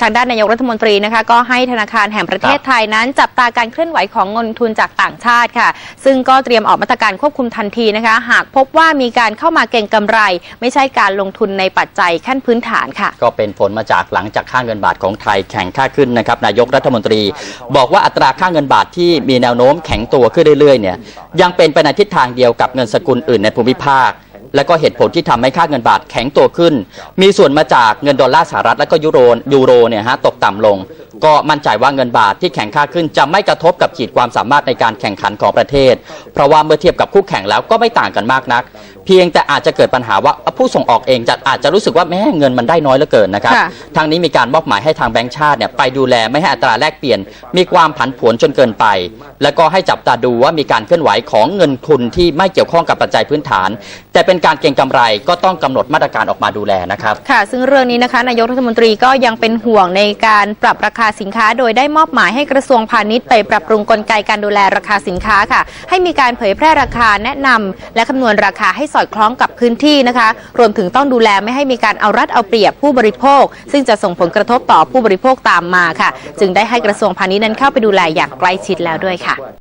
ทางด้านนายกรัฐมนตรีนะคะก็ให้ธนาคารแห่งประเทศไทยนั้น จับตาการเคลื่อนไหวของเงินทุนจากต่างชาติค่ะ ซึ่งก็เตรียมออกมาตรการควบคุมทันทีนะคะ หากพบว่ามีการเข้ามาเก็งกำไร ไม่ใช่การลงทุนในปัจจัยขั้นพื้นฐานค่ะ ก็เป็นผลมาจากหลังจากค่าเงินบาทของไทยแข็งค่าขึ้นนะครับนายกรัฐมนตรี บอกว่าอัตราค่าเงินบาทที่มีแนวโน้มแข็งตัวขึ้นเรื่อยๆเนี่ยยังเป็นไปในทิศทางเดียวกับเงินสกุลอื่นในภูมิภาค และก็เหตุผลที่ทำให้ค่าเงินบาทแข็งตัวขึ้น มีส่วนมาจากเงินดอลลาร์สหรัฐและก็ยูโรยูโรเนี่ยฮะตกต่ำลง ก็มั่นใจว่าเงินบาทที่แข็งค่าขึ้นจะไม่กระทบกับขีดความสามารถในการแข่งขันของประเทศ เพราะว่าเมื่อเทียบกับคู่แข่งแล้วก็ไม่ต่างกันมากนัก เพียงแต่อาจจะเกิดปัญหาว่าผู้ส่งออกเองจะอาจจะรู้สึกว่าแม่เงินมันได้น้อยเหลือเกินนะครับค่ะทางนี้มีการมอบหมายให้ทางแบงก์ชาติเนี่ยไปดูแลไม่ให้อัตราแลกเปลี่ยน มีความผันผวนจนเกินไป แล้วก็ให้จับตาดูว่ามีการเคลื่อนไหวของเงินทุนที่ไม่เกี่ยวข้องกับปัจจัยพื้นฐาน แต่เป็นการเก็งกำไรก็ต้องกำหนดมาตรการออกมาดูแลนะครับ ค่ะ ซึ่งเรื่องนี้นะคะนายกรัฐมนตรีก็ยังเป็นห่วงในการปรับราคาสินค้า โดยได้มอบหมายให้กระทรวงพาณิชย์ไปปรับปรุงกลไกการดูแลราคาสินค้าค่ะ ให้มีการเผยแพร่ราคาแนะนำและคำนวณราคาให้สอดคล้องกับพื้นที่นะคะรวมถึงต้องดูแลไม่ให้มีการเอารัดเอาเปรียบผู้บริโภค ซึ่งจะส่งผลกระทบต่อผู้บริโภคตามมาค่ะ จึงได้ให้กระทรวงพาณิชย์นั้นเข้าไปดูแลอย่างใกล้ชิดแล้วด้วยค่ะ